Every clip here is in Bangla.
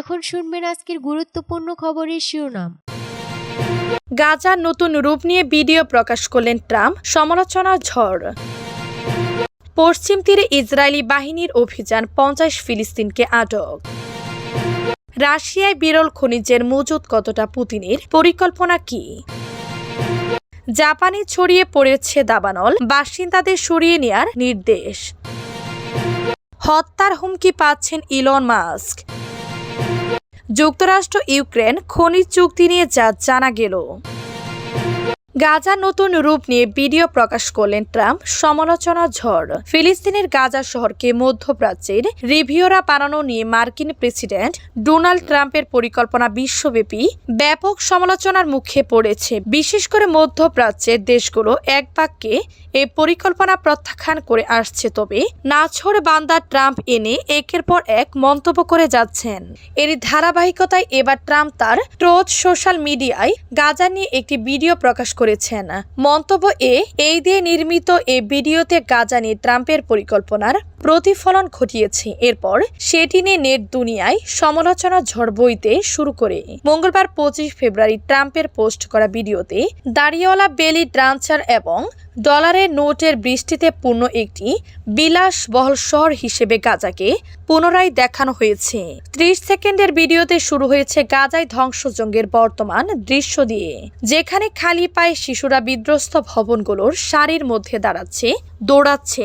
এখন শুনবেন আজকের গুরুত্বপূর্ণ খবরের শিরোনাম। গাজার নতুন রূপ নিয়ে ভিডিও প্রকাশ করলেন ট্রাম্প, সমালোচনা ঝড়। পশ্চিম তীরে ইসরায়েলি বাহিনীর অভিযান পঞ্চাশ ফিলিস্তিনকে আটক। রাশিয়ায় বিরল খনিজের মজুদ কতটা পুতিনের পরিকল্পনা কি? জাপানে ছড়িয়ে পড়েছে দাবানল, বাসিন্দাদের সরিয়ে নেয়ার নির্দেশ। হত্যার হুমকি পাচ্ছেন ইলন মাস্ক। যুক্তরাষ্ট্র ইউক্রেন খনিজ চুক্তি নিয়ে যা জানা গেল। গাজার নতুন রূপ নিয়ে ভিডিও প্রকাশ করলেন ট্রাম্প, সমালোচনা ঝড়। ফিলিস্তিনের গাজা শহরকে মধ্যপ্রাচ্যের রিভিওরা বানানো নিয়ে মার্কিন প্রেসিডেন্ট ডোনাল্ড ট্রাম্পের পরিকল্পনা বিশ্বব্যাপী ব্যাপক সমালোচনার মুখে পড়েছে। বিশেষ করে মধ্যপ্রাচ্যের দেশগুলো এক বাক্যে এই পরিকল্পনা প্রত্যাখ্যান করে আসছে। তবে নাছড় বান্দা ট্রাম্প এনে একের পর এক মন্তব্য করে যাচ্ছেন। এর ধারাবাহিকতায় এবার ট্রাম্প তার ট্রোজ সোশ্যাল মিডিয়ায় গাজা নিয়ে একটি ভিডিও প্রকাশ করেছেন মন্তব্য এ এই দিয়ে নির্মিত এ ভিডিওতে গাজা নিয়ে ট্রাম্পের পরিকল্পনার প্রতিফলন ঘটিয়েছে। এরপর সেটি নিয়ে নেট দুনিয়ায় সমালোচনা ঝড় বইতে শুরু করে। মঙ্গলবার পঁচিশ ফেব্রুয়ারি ট্রাম্পের পোস্ট করা ভিডিওতে দাড়িওয়ালা বেলি ড্রান্সার এবং ডলারের নোটের বৃষ্টিতে পূর্ণ একটি বিলাসবহল শহর হিসেবে গাজাকে পুনরায় দেখানো হয়েছে। ত্রিশ সেকেন্ডের ভিডিওতে শুরু হয়েছে গাজায় ধ্বংসযজ্ঞের বর্তমান দৃশ্য দিয়ে, যেখানে খালি পায়ে শিশুরা বিধ্বস্ত ভবনগুলোর সারির মধ্যে দাঁড়াচ্ছে, দৌড়াচ্ছে,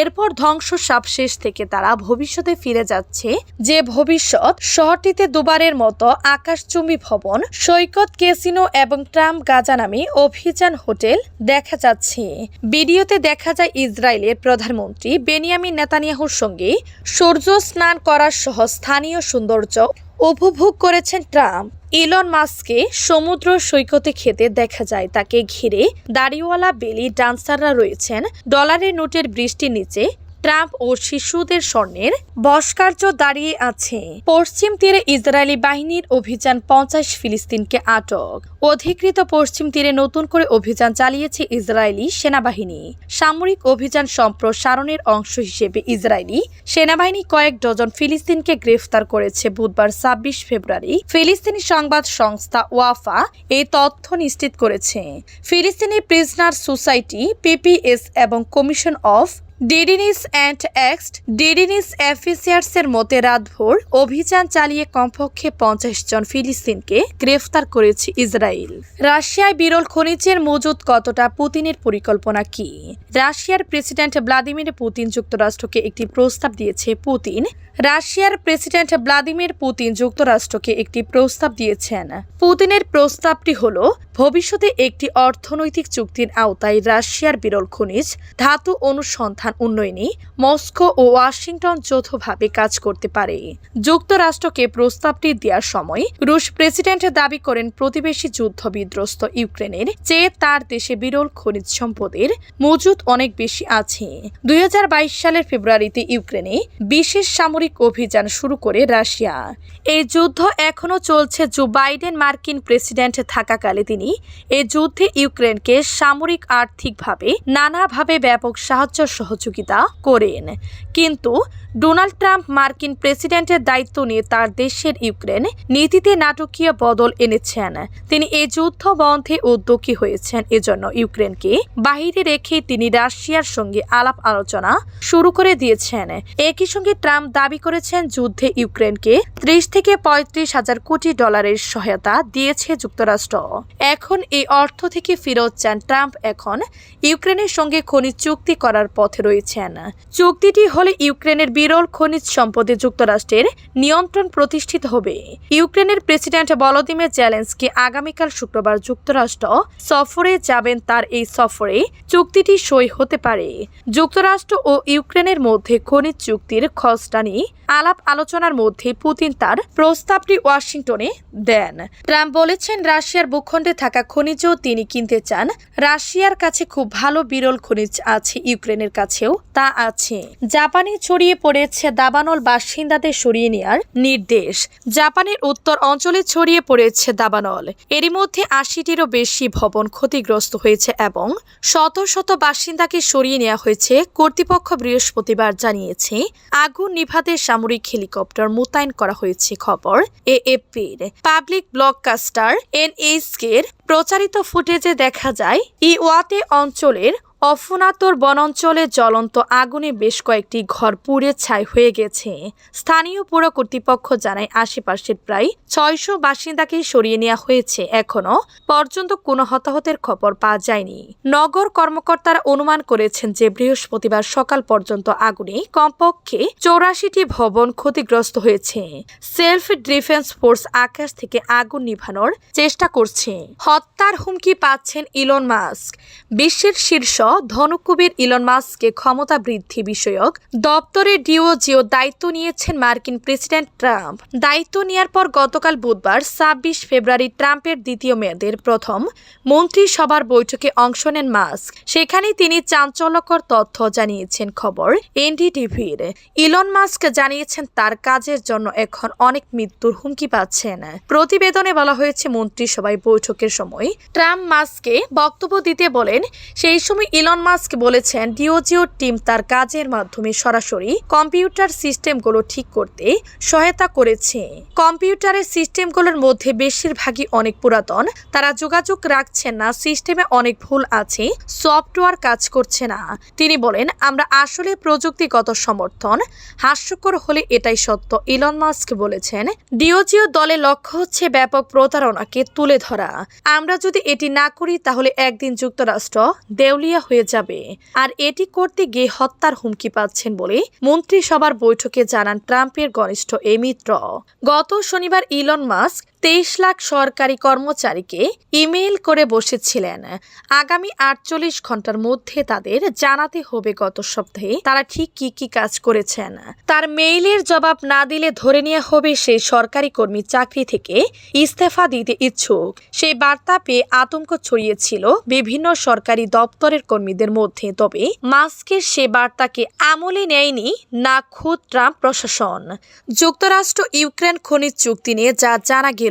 এরপর ধ্বংস শেষ থেকে তারা ভবিষ্যতে ফিরে যাচ্ছে। যে ভবিষ্যৎ শহরটিতে দুবারের মতো আকাশচুম্বী ভবন, সৈকত কেসিনো এবং ট্রাম্প গাজা নামে অভিযান হোটেল দেখা যাচ্ছে। ভিডিওতে দেখা যায় ইসরায়েলের প্রধানমন্ত্রী বেনিয়ামিন নেতানিয়াহুর সঙ্গে সূর্য স্নান করার সহ স্থানীয় সৌন্দর্য উপভোগ করেছেন ট্রাম্প ইলন মাস্ককে সমুদ্র সৈকতে খেতে দেখা যায়, তাকে ঘিরে দাড়িওয়ালা বেলি ডান্সাররা রয়েছেন। ডলারের নোটের বৃষ্টির নিচে ট্রাম্প ও শিশুদের স্বর্ণের বসকার্য দাঁড়িয়ে আছে। পশ্চিম তীরে ইসরায়েলি বাহিনীর অভিযান পঞ্চাশ ফিলিস্তিনকে আটক। অধিকৃত পশ্চিম তীরে নতুন করে অভিযান চালিয়েছে ইসরায়েলি সেনাবাহিনী। সামরিক অভিযান সম্প্রসারণের অংশ হিসেবে ইসরায়েলি সেনাবাহিনী কয়েক ডজন ফিলিস্তিনকে গ্রেফতার করেছে বুধবার ছাব্বিশ ফেব্রুয়ারি। ফিলিস্তিনি সংবাদ সংস্থা ওয়াফা এই তথ্য নিশ্চিত করেছে। ফিলিস্তিনি প্রিজনার সোসাইটি পিপিএস এবং commission of detainees and ex detainees অ্যাফিসিয়ার্সের মতে রাতভোর অভিযান চালিয়ে কমপক্ষে পঞ্চাশ জন ফিলিস্তিনকে গ্রেফতার করেছে ইসরায়েল। রাশিয়ায় বিরল খনিজের মজুদ কতটা, পুতিনের পরিকল্পনা কি? রাশিয়ার প্রেসিডেন্ট ভ্লাদিমির পুতিন যুক্তরাষ্ট্রকে একটি প্রস্তাব দিয়েছে পুতিন। রাশিয়ার প্রেসিডেন্ট ভ্লাদিমির পুতিন যুক্তরাষ্ট্রকে একটি প্রস্তাব দিয়েছেন। পুতিনের প্রস্তাবটি হল, ভবিষ্যতে একটি অর্থনৈতিক চুক্তির আওতায় রাশিয়ার বিরল খনিজ, ধাতু অনুসন্ধান উন্নয়নে, মস্কো ও ওয়াশিংটন যৌথভাবে কাজ করতে পারে। যুক্তরাষ্ট্রকে প্রস্তাবটি দেওয়ার সময় রুশ প্রেসিডেন্ট দাবি করেন, প্রতিবেশী যুদ্ধ বিধ্বস্ত ইউক্রেনের চেয়ে তার দেশে বিরল খনিজ সম্পদের মজুদ অনেক বেশি আছে। দুই হাজার বাইশ সালের ফেব্রুয়ারিতে ইউক্রেনে বিশেষ সামরিক অভিযান শুরু করে রাশিয়া। এই যুদ্ধ এখনও চলছে জো বাইডেন মার্কিন প্রেসিডেন্ট থাকাকালে তিনি এই যুদ্ধে ইউক্রেনকে সামরিক আর্থিকভাবে নানাভাবে ব্যাপক সাহায্য সহযোগিতা করেন। কিন্তু ডোনাল্ড ট্রাম্প মার্কিন প্রেসিডেন্টের দায়িত্ব নিয়ে তার দেশের ইউক্রেন নীতিতে নাটকীয় বদল এনেছেন। তিনি এই যুদ্ধ বন্ধে উদ্যোগী হয়েছেন, এজন্য ইউক্রেনকে বাহিরে রেখে তিনি রাশিয়ার সঙ্গে আলাপ আলোচনা শুরু করে দিয়েছেন। একই সঙ্গে ট্রাম্প দাবি করেছেন যুদ্ধে ইউক্রেনকে ত্রিশ থেকে পঁয়ত্রিশ হাজার কোটি ডলারের সহায়তা দিয়েছে যুক্তরাষ্ট্র। এখন এই অর্থ থেকে ফেরত চান ট্রাম্প। এখন ইউক্রেনের সঙ্গে খনিজ চুক্তি করার পথে রয়েছেন। চুক্তিটি হলে ইউক্রেনের বিরল খনিজ সম্পদে যুক্তরাষ্ট্রের নিয়ন্ত্রণ প্রতিষ্ঠিত হবে। ইউক্রেনের প্রেসিডেন্ট ভলোদিমির চ্যালেঞ্জকে আগামীকাল শুক্রবার যুক্তরাষ্ট্র সফরে যাবেন। তার এই সফরে চুক্তিটি সই হতে পারে। যুক্তরাষ্ট্র ও ইউক্রেনের মধ্যে খনিজ চুক্তির খসড়া নিয়ে আলাপ আলোচনার মধ্যে পুতিন তার প্রস্তাবটি ওয়াশিংটনে দেন। ট্রাম্প বলেছেন, রাশিয়ার ভূখণ্ডে থাকা খনিজও তিনি কিনতে চান। রাশিয়ার কাছে খুব ভালো বিরল খনিজ আছে ইউক্রেনের কাছেও, তা আছে। জাপানে ছড়িয়ে পড়েছে দাবানল বাসিন্দাদের সরিয়ে নেওয়ার নির্দেশ। জাপানের উত্তর অঞ্চলে ছড়িয়ে পড়েছে দাবানল। এরই মধ্যে আশিটিরও বেশি ভবন ক্ষতিগ্রস্ত হয়েছে এবং শত শত বাসিন্দাকে সরিয়ে নেওয়া হয়েছে। কর্তৃপক্ষ বৃহস্পতিবার জানিয়েছে, আগুন নিভাতে সামরিক হেলিকপ্টার মোতায়েন করা হয়েছে খবর এএফপির পাবলিক ব্লককাস্টার এনএইচকের প্রচারিত ফুটেজে দেখা যায়, ইওয়াতে অঞ্চলের অফুনাতর বনাঞ্চলে জ্বলন্ত আগুনে বেশ কয়েকটি ঘর পুড়ে ছাই হয়ে গেছে। স্থানীয় পুর কর্তৃপক্ষ জানায় আশেপাশের প্রায় ছয়শো বাসিন্দাকে সরিয়ে নেওয়া হয়েছে। এখনও পর্যন্ত কোনো হতাহতের খবর পাওয়া যায়নি। নগর কর্মকর্তারা অনুমান করেছেন যে বৃহস্পতিবার সকাল পর্যন্ত আগুনে কমপক্ষে চৌরাশিটি ভবন ক্ষতিগ্রস্ত হয়েছে। সেলফ ডিফেন্স ফোর্স আকাশ থেকে আগুন নিভানোর চেষ্টা করছে। হত্যার হুমকি পাচ্ছেন ইলন মাস্ক। বিশ্বের শীর্ষ ধনকুবের ইলন মাস্ককে ক্ষমতা বৃদ্ধি বিষয়ক দপ্তরের ডিওজিও দায়িত্ব নিয়েছেন মার্কিন প্রেসিডেন্ট ট্রাম্প। দায়িত্ব নেওয়ার পর গতকাল বুধবার ছাব্বিশ ফেব্রুয়ারি ট্রাম্পের দ্বিতীয় মেয়াদের প্রথম মন্ত্রিসভার বৈঠকে অংশ নেন মাস্ক। সেখানে তিনি চাঞ্চল্যকর তথ্য জানিয়েছেন খবর এনডিটিভির। ইলন মাস্ক জানিয়েছেন তার কাজের জন্য এখন অনেক মৃত্যুর হুমকি পাচ্ছেন। প্রতিবেদনে বলা হয়েছে, মন্ত্রিসভায় বৈঠকের সময় ট্রাম্প মাস্ককে বক্তব্য দিতে বলেন, সেই সময় ইলন মাস্ক বলেছেন ডিওজিও টিম তার কাজের মাধ্যমে সরাসরি কম্পিউটার সিস্টেমগুলো ঠিক করতে সহায়তা করেছে। কম্পিউটারের সিস্টেমগুলোর মধ্যে বেশিরভাগই অনেক পুরাতন, তারা যোগাযোগ রাখছেন না, সিস্টেমে অনেক ভুল আছে, সফটওয়্যার কাজ করছে না। তিনি বলেন, আমরা আসলে প্রযুক্তিগত সমর্থন, হাস্যকর হলে এটাই সত্য। ইলন মাস্ক বলেছেন, ডিওজিও দলে লক্ষ্য হচ্ছে ব্যাপক প্রতারণাকে তুলে ধরা। আমরা যদি এটি না করি, তাহলে একদিন যুক্তরাষ্ট্র, দেউলিয়া হয়ে যাবে। আর এটি করতে গিয়ে হত্যার হুমকি পাচ্ছেন বলে মন্ত্রিসভার বৈঠকে জানান ট্রাম্পের ঘনিষ্ঠ এই মিত্র গত শনিবার ইলন মাস্ক তেইশ লাখ সরকারি কর্মচারীকে ইমেইল করে বসেছিলেন। আগামী আটচল্লিশ ঘণ্টার মধ্যে তাদের জানাতে হবে গত সপ্তাহে তারা ঠিক কি কি কাজ করেছেন। তার মেইলের জবাব না দিলে ধরে নেওয়া হবে সেই সরকারি কর্মী চাকরি থেকে ইস্তফা দিতে ইচ্ছুক। সেই বার্তা পেয়ে আতঙ্ক ছড়িয়েছিল বিভিন্ন সরকারি দপ্তরের কর্মীদের মধ্যে, তবে মাস্কের সে বার্তাকে আমলে নেয়নি না খুদ ট্রাম্প প্রশাসন। যুক্তরাষ্ট্র ইউক্রেন খনিজ চুক্তি নিয়ে যা জানা গেল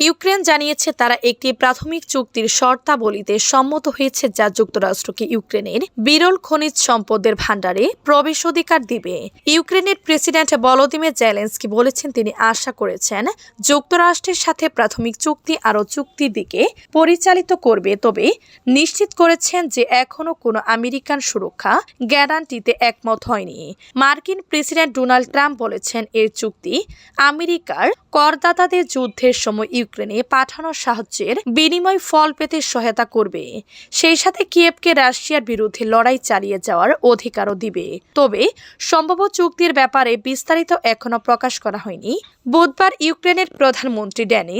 ইউক্রেন জানিয়েছে তারা একটি প্রাথমিক চুক্তির শর্তাবলীতে সম্মত হয়েছে যা যুক্তরাষ্ট্রকে ইউক্রেনের বিরল খনিজ সম্পদের ভাণ্ডারে প্রবেশাধিকার দিবে। ইউক্রেনের প্রেসিডেন্ট ভলোদিমির জেলেন্সকি বলেছেন তিনি আশা করেছেন যুক্তরাষ্ট্রের সাথে প্রাথমিক চুক্তি আরও চুক্তির দিকে পরিচালিত করবে। তবে নিশ্চিত করেছেন যে এখনও কোনো আমেরিকান সুরক্ষা গ্যারান্টিতে একমত হয়নি। মার্কিন প্রেসিডেন্ট ডোনাল্ড ট্রাম্প বলেছেন এর চুক্তি আমেরিকার করদাতাদের যুদ্ধের সময় ইউক্রেনে পাঠানো সাহায্যের বিনিময় ফল পেতে সহায়তা করবে। সেই সাথে কিয়েভকে রাশিয়ার বিরুদ্ধে লড়াই চালিয়ে যাওয়ার অধিকারও দিবে। তবে সম্ভাব্য চুক্তির ব্যাপারে বিস্তারিত এখনও প্রকাশ করা হয়নি। বুধবার ইউক্রেনের প্রধানমন্ত্রী ড্যানিস